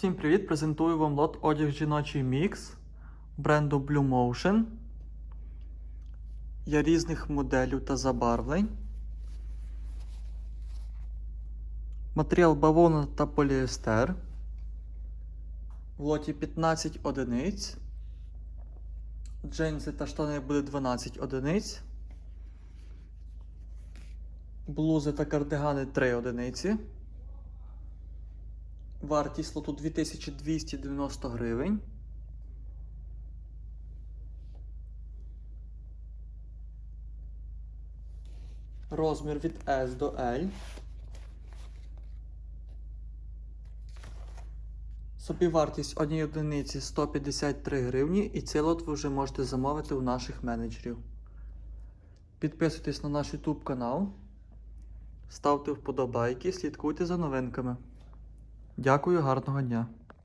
Всім привіт! Презентую вам лот одяг жіночий мікс бренду Blue Motion. Є різних моделів та забарвлень. Матеріал бавовна та поліестер. В лоті 15 одиниць. Джинси та штани буде 12 одиниць. Блузи та кардигани 3 одиниці. Вартість лоту 2290 гривень. Розмір від S до L. Собівартість однієї одиниці 153 гривні, і цей лот ви вже можете замовити у наших менеджерів. Підписуйтесь на наш YouTube канал, ставте вподобайки, слідкуйте за новинками. Дякую, гарного дня!